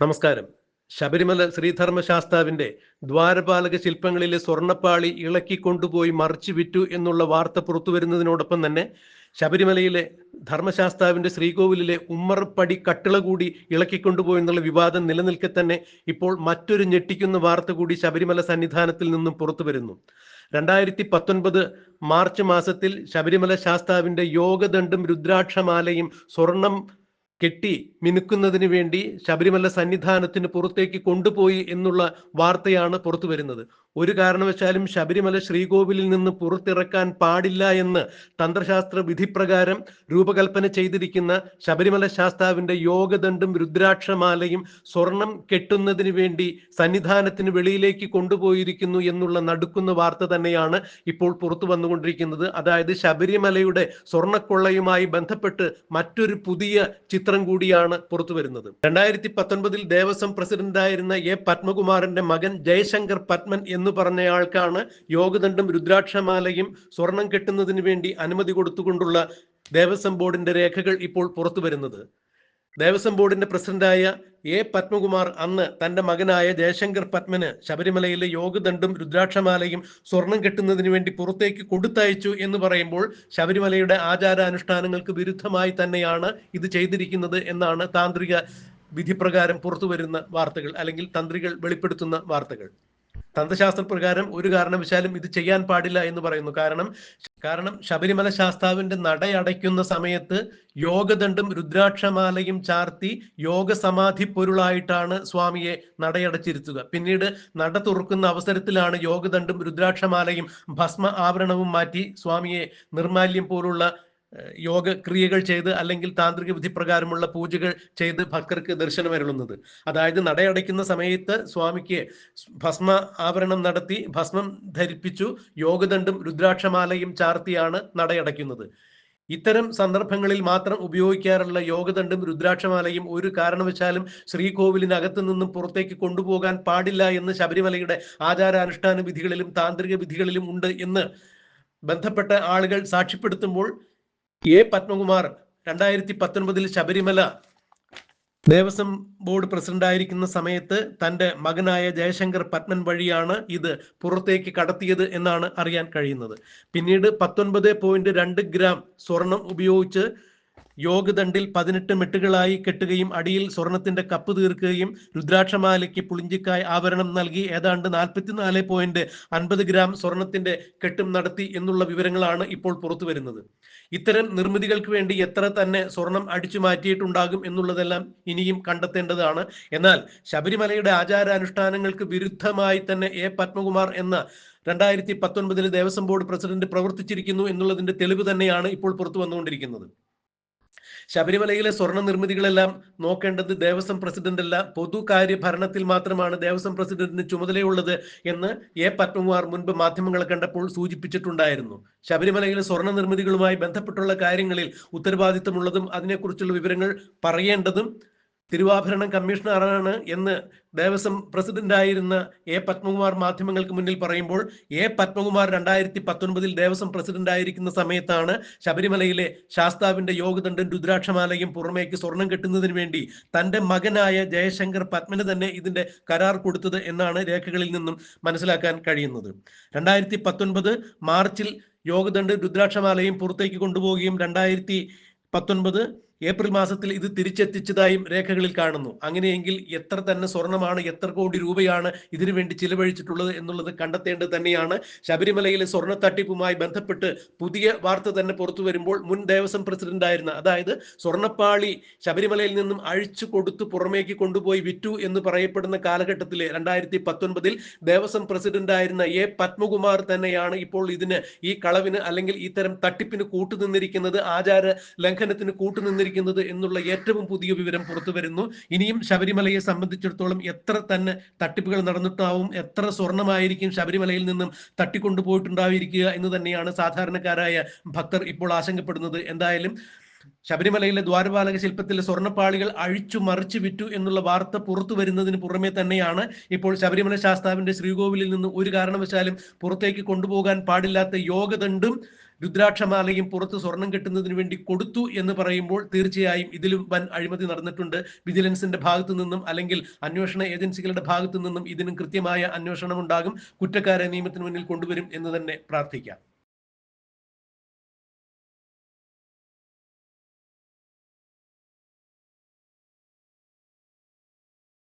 നമസ്കാരം. ശബരിമല ശ്രീധർമ്മശാസ്താവിന്റെ ദ്വാരപാലക ശില്പങ്ങളിലെ സ്വർണപ്പാളി ഇളക്കി കൊണ്ടുപോയി മറിച്ചു വിറ്റു എന്നുള്ള വാർത്ത പുറത്തു വരുന്നതിനോടൊപ്പം തന്നെ ശബരിമലയിലെ ധർമ്മശാസ്താവിന്റെ ശ്രീകോവിലിലെ ഉമ്മറപ്പടി കട്ടിള കൂടി ഇളക്കിക്കൊണ്ടുപോയി എന്നുള്ള വിവാദം നിലനിൽക്കെ തന്നെ ഇപ്പോൾ മറ്റൊരു ഞെട്ടിക്കുന്ന വാർത്ത കൂടി ശബരിമല സന്നിധാനത്തിൽ നിന്നും പുറത്തു വരുന്നു രണ്ടായിരത്തി പത്തൊൻപത് മാർച്ച് മാസത്തിൽ ശബരിമല ശാസ്താവിന്റെ യോഗദണ്ഡും രുദ്രാക്ഷമാലയും സ്വർണം കെട്ടി മിനുക്കുന്നതിന് വേണ്ടി ശബരിമല സന്നിധാനത്തിന് പുറത്തേക്ക് കൊണ്ടുപോയി എന്നുള്ള വാർത്തയാണ് പുറത്തു വരുന്നത്. ഒരു കാരണവശാലും ശബരിമല ശ്രീകോവിലിൽ നിന്ന് പുറത്തിറക്കാൻ പാടില്ല എന്ന് തന്ത്രശാസ്ത്ര വിധിപ്രകാരം രൂപകൽപ്പന ചെയ്തിരിക്കുന്ന ശബരിമല ശാസ്താവിന്റെ യോഗദണ്ഡും രുദ്രാക്ഷമാലയും സ്വർണം കെട്ടുന്നതിന് വേണ്ടി സന്നിധാനത്തിന് വെളിയിലേക്ക് കൊണ്ടുപോയിരിക്കുന്നു എന്നുള്ള നടുക്കുന്ന വാർത്ത തന്നെയാണ് ഇപ്പോൾ പുറത്തു വന്നുകൊണ്ടിരിക്കുന്നത്. അതായത് ശബരിമലയുടെ സ്വർണക്കൊള്ളയുമായി ബന്ധപ്പെട്ട് മറ്റൊരു പുതിയ ചിത്രം കൂടിയാണ് പുറത്തു വരുന്നത്. രണ്ടായിരത്തി പത്തൊൻപതിൽ ദേവസ്വം പ്രസിഡന്റായിരുന്ന എ പത്മകുമാറിന്റെ മകൻ ജയശങ്കർ പത്മൻ എന്ന് പറഞ്ഞയാൾക്കാണ് യോഗദണ്ഡും രുദ്രാക്ഷമാലയും സ്വർണം കെട്ടുന്നതിന് വേണ്ടി അനുമതി കൊടുത്തുകൊണ്ടുള്ള ദേവസ്വം ബോർഡിന്റെ രേഖകൾ ഇപ്പോൾ പുറത്തു വരുന്നത്. ദേവസ്വം ബോർഡിന്റെ പ്രസിഡന്റായ എ പത്മകുമാർ അന്ന് തന്റെ മകനായ ജയശങ്കർ പത്മന് ശബരിമലയിലെ യോഗദണ്ഡും രുദ്രാക്ഷമാലയും സ്വർണം കെട്ടുന്നതിന് വേണ്ടി പുറത്തേക്ക് കൊടുത്തയച്ചു എന്ന് പറയുമ്പോൾ ശബരിമലയുടെ ആചാരാനുഷ്ഠാനങ്ങൾക്ക് വിരുദ്ധമായി തന്നെയാണ് ഇത് ചെയ്തിരിക്കുന്നത് എന്നാണ് താന്ത്രിക വിധിപ്രകാരം പുറത്തുവരുന്ന വാർത്തകൾ അല്ലെങ്കിൽ തന്ത്രികൾ വെളിപ്പെടുത്തുന്ന വാർത്തകൾ. തന്ത്രശാസ്ത്ര പ്രകാരം ഒരു കാരണവശാലും ഇത് ചെയ്യാൻ പാടില്ല എന്ന് പറയുന്നു. കാരണം കാരണം ശബരിമല ശാസ്താവിന്റെ നടയടയ്ക്കുന്ന സമയത്ത് യോഗദണ്ഡും രുദ്രാക്ഷമാലയും ചാർത്തി യോഗസമാധി പൊരുളായിട്ടാണ് സ്വാമിയെ നടയടച്ചിരുത്തുക. പിന്നീട് നട തുറക്കുന്ന അവസരത്തിലാണ് യോഗദണ്ഡും രുദ്രാക്ഷമാലയും ഭസ്മ ആവരണവും മാറ്റി സ്വാമിയെ നിർമാല്യം പോലുള്ള യോഗ ക്രിയകൾ ചെയ്ത് അല്ലെങ്കിൽ താന്ത്രിക വിധി പ്രകാരമുള്ള പൂജകൾ ചെയ്ത് ഭക്തർക്ക് ദർശനമരുളുന്നത് അതായത് നടയടയ്ക്കുന്ന സമയത്ത് സ്വാമിക്ക് ഭസ്മ ആവരണം നടത്തി ഭസ്മം ധരിപ്പിച്ചു യോഗദണ്ഡും രുദ്രാക്ഷമാലയും ചാർത്തിയാണ് നടയടയ്ക്കുന്നത്. ഇത്തരം സന്ദർഭങ്ങളിൽ മാത്രം ഉപയോഗിക്കാറുള്ള യോഗദണ്ഡും രുദ്രാക്ഷമാലയും ഒരു കാരണവശാലും ശ്രീകോവിലിനകത്തു നിന്നും പുറത്തേക്ക് കൊണ്ടുപോകാൻ പാടില്ല എന്ന് ശബരിമലയുടെ ആചാരാനുഷ്ഠാന വിധികളിലും താന്ത്രിക വിധികളിലും ഉണ്ട് എന്ന് ബന്ധപ്പെട്ട ആളുകൾ സാക്ഷ്യപ്പെടുത്തുമ്പോൾ എ പത്മകുമാർ രണ്ടായിരത്തി പത്തൊൻപതിൽ ശബരിമല ദേവസ്വം ബോർഡ് പ്രസിഡന്റായിരിക്കുന്ന സമയത്ത് തന്റെ മകനായ ജയശങ്കർ പത്മൻ വഴിയാണ് ഇത് പുറത്തേക്ക് കടത്തിയത് എന്നാണ് അറിയാൻ കഴിയുന്നത്. പിന്നീട് പത്തൊൻപത് പോയിന്റ് രണ്ട് ഗ്രാം സ്വർണം ഉപയോഗിച്ച് യോഗദണ്ഡിൽ പതിനെട്ട് മെട്ടുകളായി കെട്ടുകയും അടിയിൽ സ്വർണത്തിന്റെ കപ്പ് തീർക്കുകയും രുദ്രാക്ഷമാലയ്ക്ക് പുളിഞ്ചിക്കായ് ആവരണം നൽകി ഏതാണ്ട് നാൽപ്പത്തിനാല് പോയിന്റ് അൻപത് ഗ്രാം സ്വർണത്തിന്റെ കെട്ടും നടത്തി എന്നുള്ള വിവരങ്ങളാണ് ഇപ്പോൾ പുറത്തു വരുന്നത്. ഇത്തരം നിർമ്മിതികൾക്ക് വേണ്ടി എത്ര തന്നെ സ്വർണം അടിച്ചു മാറ്റിയിട്ടുണ്ടാകും എന്നുള്ളതെല്ലാം ഇനിയും കണ്ടെത്തേണ്ടതാണ്. എന്നാൽ ശബരിമലയുടെ ആചാരാനുഷ്ഠാനങ്ങൾക്ക് വിരുദ്ധമായി തന്നെ എ പത്മകുമാർ എന്ന രണ്ടായിരത്തി പത്തൊൻപതിൽ ദേവസ്വം ബോർഡ് പ്രസിഡന്റ് പ്രവർത്തിച്ചിരിക്കുന്നു എന്നുള്ളതിന്റെ തെളിവ് തന്നെയാണ് ഇപ്പോൾ പുറത്തു വന്നുകൊണ്ടിരിക്കുന്നത്. ശബരിമലയിലെ സ്വർണ നിർമ്മിതികളെല്ലാം നോക്കേണ്ടത് ദേവസ്വം പ്രസിഡന്റ് അല്ല. പൊതുകാര്യ ഭരണത്തിൽ മാത്രമാണ് ദേവസ്വം പ്രസിഡന്റിന് ചുമതലയുള്ളത് എന്ന് എ. പത്മകുമാർ മുൻപ് മാധ്യമങ്ങളെ കണ്ടപ്പോൾ സൂചിപ്പിച്ചിട്ടുണ്ടായിരുന്നു. ശബരിമലയിലെ സ്വർണ നിർമ്മിതികളുമായി ബന്ധപ്പെട്ടുള്ള കാര്യങ്ങളിൽ ഉത്തരവാദിത്തമുള്ളതും അതിനെക്കുറിച്ചുള്ള വിവരങ്ങൾ പറയേണ്ടതും തിരുവാഭരണം കമ്മീഷണറാണ് എന്ന് ദേവസ്വം പ്രസിഡന്റായിരുന്ന എ പത്മകുമാർ മാധ്യമങ്ങൾക്ക് മുന്നിൽ പറയുമ്പോൾ എ പത്മകുമാർ രണ്ടായിരത്തി പത്തൊൻപതിൽ ദേവസ്വം പ്രസിഡന്റ് ആയിരിക്കുന്ന സമയത്താണ് ശബരിമലയിലെ ശാസ്താവിന്റെ യോഗദണ്ഡൻ രുദ്രാക്ഷമാലയും പുറമേക്ക് സ്വർണം കെട്ടുന്നതിന് വേണ്ടി തന്റെ മകനായ ജയശങ്കർ പത്മന് തന്നെ ഇതിന്റെ കരാർ കൊടുത്തത് എന്നാണ് രേഖകളിൽ നിന്നും മനസ്സിലാക്കാൻ കഴിയുന്നത്. രണ്ടായിരത്തി പത്തൊൻപത് മാർച്ചിൽ യോഗദണ്ഡ് രുദ്രാക്ഷമാലയും പുറത്തേക്ക് കൊണ്ടുപോവുകയും രണ്ടായിരത്തി പത്തൊൻപത് ഏപ്രിൽ മാസത്തിൽ ഇത് തിരിച്ചെത്തിച്ചതായും രേഖകളിൽ കാണുന്നു. അങ്ങനെയെങ്കിൽ എത്ര തന്നെ സ്വർണമാണ് എത്ര കോടി രൂപയാണ് ഇതിനു വേണ്ടി ചിലവഴിച്ചിട്ടുള്ളത് എന്നുള്ളത് കണ്ടെത്തേണ്ടത് തന്നെയാണ്. ശബരിമലയിലെ സ്വർണ തട്ടിപ്പുമായി ബന്ധപ്പെട്ട് പുതിയ വാർത്ത തന്നെ പുറത്തു വരുമ്പോൾ മുൻ ദേവസ്വം പ്രസിഡന്റ് ആയിരുന്ന അതായത് സ്വർണപ്പാളി ശബരിമലയിൽ നിന്നും അഴിച്ചു കൊടുത്തു പുറമേക്ക് കൊണ്ടുപോയി വിറ്റു എന്ന് പറയപ്പെടുന്ന കാലഘട്ടത്തിലെ രണ്ടായിരത്തി പത്തൊൻപതിൽ ദേവസ്വം പ്രസിഡന്റ് ആയിരുന്ന എ പത്മകുമാർ തന്നെയാണ് ഇപ്പോൾ ഇതിന് ഈ കളവിന് അല്ലെങ്കിൽ ഇത്തരം തട്ടിപ്പിന് കൂട്ടുനിന്നിരിക്കുന്നത്. ആചാര ലംഘനത്തിന് കൂട്ടുനിന്നിരിക്കുന്നത് ചെയ്തിരിക്കുന്നത് എന്നുള്ള ഏറ്റവും പുതിയ വിവരം പുറത്തു വരുന്നു. ഇനിയും ശബരിമലയെ സംബന്ധിച്ചിടത്തോളം എത്ര തന്നെ തട്ടിപ്പുകൾ നടന്നിട്ടാവും എത്ര സ്വർണമായിരിക്കും ശബരിമലയിൽ നിന്നും തട്ടിക്കൊണ്ടുപോയിട്ടുണ്ടായിരിക്കുക എന്ന് തന്നെയാണ് സാധാരണക്കാരായ ഭക്തർ ഇപ്പോൾ ആശങ്കപ്പെടുന്നത്. എന്തായാലും ശബരിമലയിലെ ദ്വാരപാലക ശില്പത്തിലെ സ്വർണപ്പാളികൾ അഴിച്ചു മറിച്ചു വിറ്റു എന്നുള്ള വാർത്ത പുറത്തു വരുന്നതിന് പുറമെ തന്നെയാണ് ഇപ്പോൾ ശബരിമല ശാസ്താവിന്റെ ശ്രീകോവിലിൽ നിന്ന് ഒരു കാരണവശാലും പുറത്തേക്ക് കൊണ്ടുപോകാൻ പാടില്ലാത്ത യോഗദണ്ഡും രുദ്രാക്ഷമാലയും പുറത്ത് സ്വർണം കെട്ടുന്നതിന് വേണ്ടി കൊടുത്തു എന്ന് പറയുമ്പോൾ തീർച്ചയായും ഇതിലും വൻ അഴിമതി നടന്നിട്ടുണ്ട്. വിജിലൻസിന്റെ ഭാഗത്തു നിന്നും അല്ലെങ്കിൽ അന്വേഷണ ഏജൻസികളുടെ ഭാഗത്തു നിന്നും ഇതിനും കൃത്യമായ അന്വേഷണം ഉണ്ടാകും കുറ്റക്കാരെ നിയമത്തിന് മുന്നിൽ കൊണ്ടുവരും എന്ന് തന്നെ പ്രാർത്ഥിക്കാം.